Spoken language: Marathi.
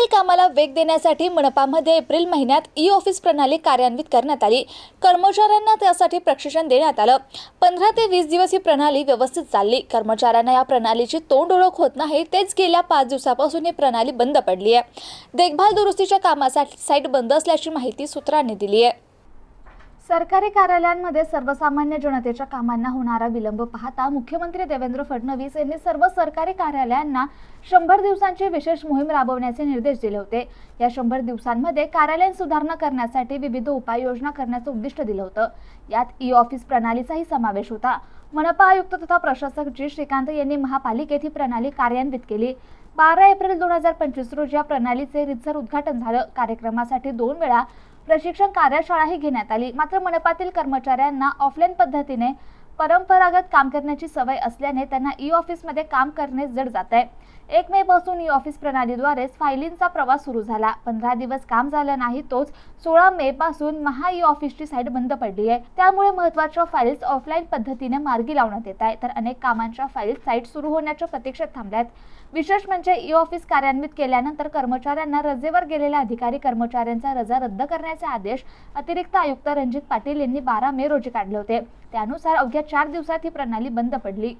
मनपातील कामाला वेग देण्यासाठी मनपामध्ये एप्रिल महिन्यात ई ऑफिस प्रणाली कार्यान्वित करण्यात आली. कर्मचाऱ्यांना त्यासाठी प्रशिक्षण देण्यात आलं. पंधरा ते वीस दिवस ही प्रणाली व्यवस्थित चालली. कर्मचाऱ्यांना या प्रणालीची तोंड ओळख होत नाही तेच गेल्या पाच दिवसापासून ही प्रणाली बंद पडली आहे देखभाल दुरुस्तीच्या कामासाठी साईट बंद असल्याची माहिती सूत्रांनी दिली आहे सरकारी कार्यालयांमध्ये सर्वसामान्य जनतेच्या कामांना होणारा विलंब पाहता मुख्यमंत्री देवेंद्र फडणवीस यांनी सर्व सरकारी कार्यालयांना शंभर दिवसांची विशेष मोहीम राबवण्याचे निर्देश दिले होते. या शंभर दिवसांमध्ये कार्यालयीन सुधारणा करण्यासाठी विविध उपाययोजना करण्याचं उद्दिष्ट दिलं होतं. यात ई ऑफिस प्रणालीचाही समावेश होता. मनपा आयुक्त तथा प्रशासक जी. श्रीकांत यांनी महापालिकेत ही प्रणाली कार्यान्वित केली. बारा एप्रिल दोन हजार पंचवीस रोजी या प्रणालीचे रितसर उद्घाटन झालं. कार्यक्रमासाठी दोन वेळा प्रशिक्षण कार्यशाळाही घेण्यात आली. मात्र मनपातील कर्मचाऱ्यांना ऑफलाईन पद्धतीने परंपरागत काम करण्याची सवय असल्याने त्यांना ई ऑफिसमध्ये काम करणे जड जात आहे एक मे पासून ई ऑफिस प्रणालीद्वारेच फायलींचा प्रवास सुरू झाला. पंधरा दिवस काम झालं नाही तोच सोळा मे पासून महा ई ऑफिसची साईट बंद पडली आहे त्यामुळे महत्त्वाच्या फाईल्स ऑफलाईन पद्धतीने मार्गी लावण्यात येत आहे तर अनेक कामांच्या फाईल्स साईट सुरू होण्याच्या प्रतीक्षेत थांबल्यात. विशेष म्हणजे ई ऑफिस कार्यान्वित केल्यानंतर कर्मचाऱ्यांना रजेवर गेलेल्या अधिकारी कर्मचाऱ्यांचा रजा रद्द करण्याचे आदेश अतिरिक्त आयुक्त रणजित पाटील यांनी बारा मे रोजी काढले होते. त्यानुसार अवघ्या चार दिवसात ही प्रणाली बंद पडली.